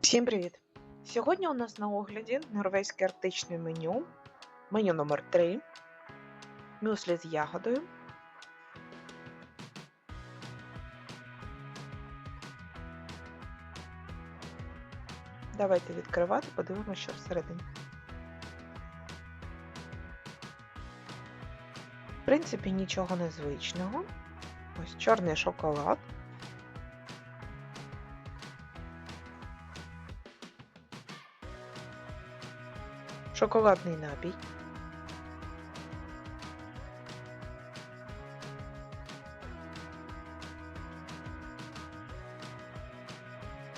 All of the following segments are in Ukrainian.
Всім привіт! Сьогодні у нас на огляді норвезьке арктичне меню. Меню номер 3 Мюслі з ягодою. Давайте відкривати, подивимося, що всередині. В принципі, нічого незвичного. Ось чорний шоколад. Шоколадний напій.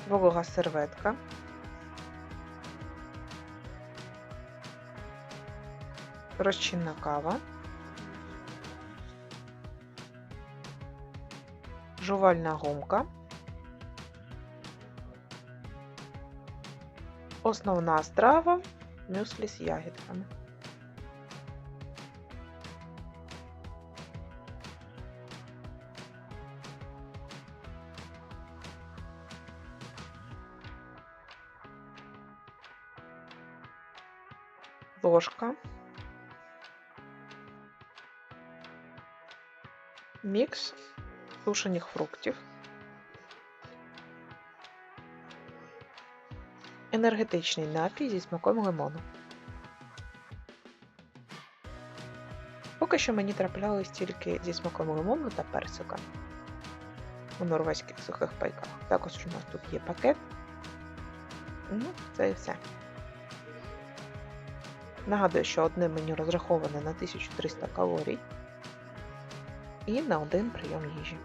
Волога серветка. Розчинна кава. Жувальна гумка. Основна страва мюслі з ягідками. Ложка. Мікс сушених фруктів. Енергетичний напій зі смаком лимону. Поки що мені траплялись тільки зі смаком лимону та персика у норвезьких сухих пайках. Також у нас тут є пакет. Ну, це і все. Нагадую, що одне меню розраховане на 1300 калорій і на один прийом їжі.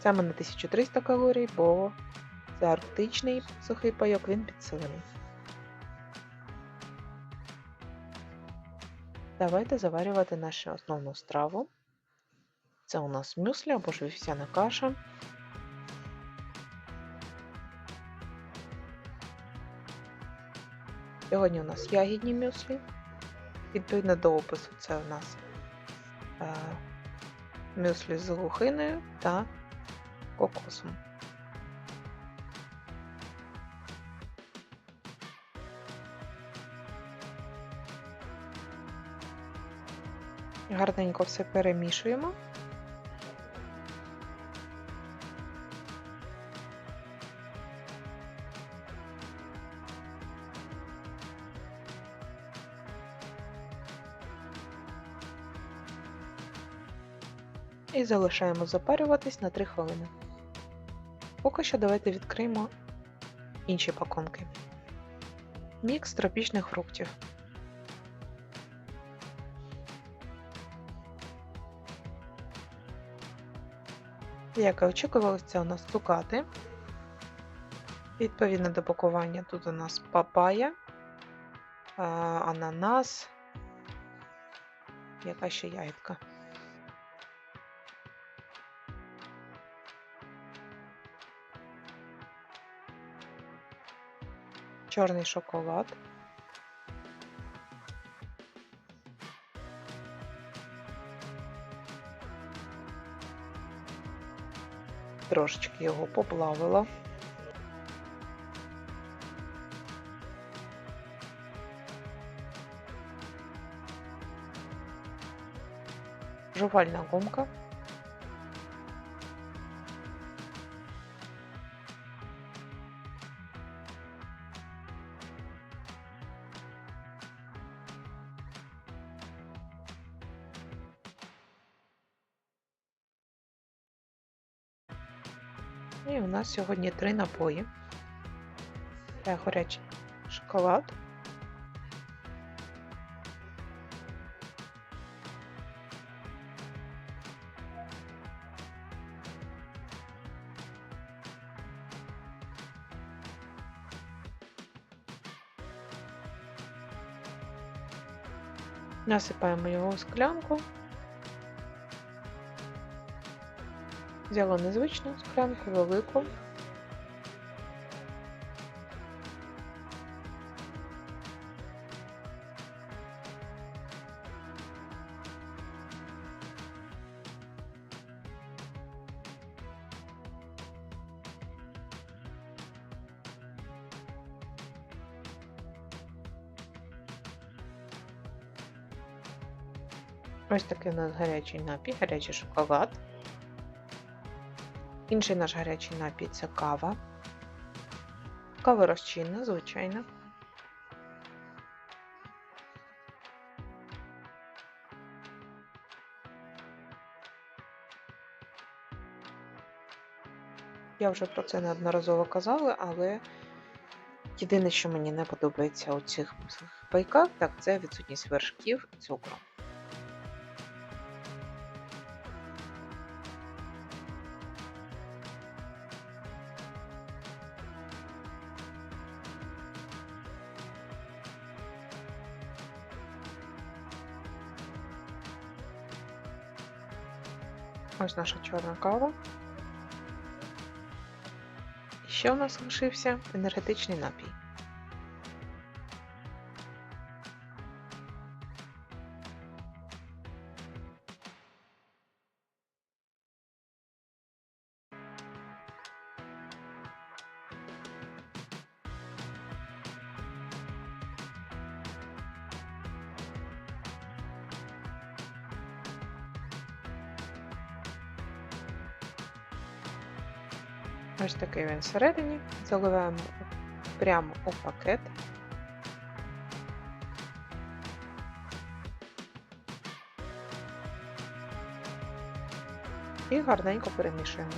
Саме на 1300 калорій, бо це арктичний сухий пайок, він підсилений. Давайте заварювати нашу основну страву. Це у нас мюслі або ж вівсяна каша. Сьогодні у нас ягідні мюслі. Відповідно до опису, це у нас е, мюслі з лухиною та кокосом. Гарненько все перемішуємо. І залишаємо запарюватись на 3 хвилини. Поки що давайте відкриємо інші пакунки. Мікс тропічних фруктів. Як і очікувалося, у нас цукати. Відповідно до пакування тут у нас папая, ананас, яка ще ягідка. Чорний шоколад. Трошечки його поплавила. Жувальна гумка. І у нас сьогодні три напої. Це горячий шоколад. Насипаємо його у склянку. Взяла незвичну склянку велику. Ось такий у нас гарячий напій, гарячий шоколад. Інший наш гарячий напій це кава. Кава розчинна, звичайно. Я вже про це неодноразово казала, але єдине, що мені не подобається у цих пайках, так це відсутність вершків і цукру. Ось наша чорна кава. І ще у нас лишився енергетичний напій. Ось такий він всередині. Заливаємо прямо у пакет. І гарненько перемішуємо.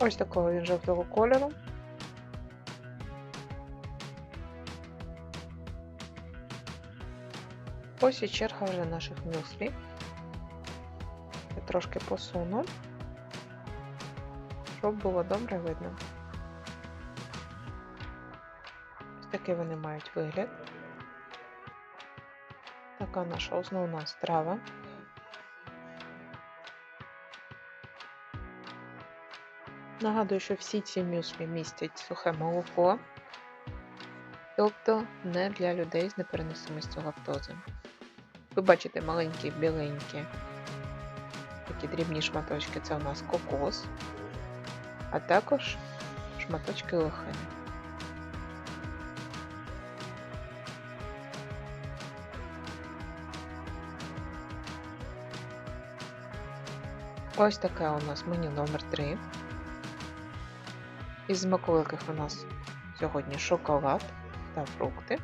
Ось такого він жовтого кольору. Ось і черга вже наших мюслі. Я трошки посуну, щоб було добре видно. Ось такий вони мають вигляд. Така наша основна страва. Нагадую, що всі ці мюслі містять сухе молоко, тобто не для людей з непереносимістю лактози. Ви бачите маленькі біленькі такі дрібні шматочки це у нас кокос, а також шматочки лохини. Ось таке у нас меню номер 3 Із смаколиків у нас сьогодні шоколад та фрукти.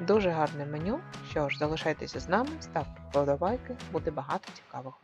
Дуже гарне меню. Що ж, залишайтеся з нами, ставте вподобайки, буде багато цікавого.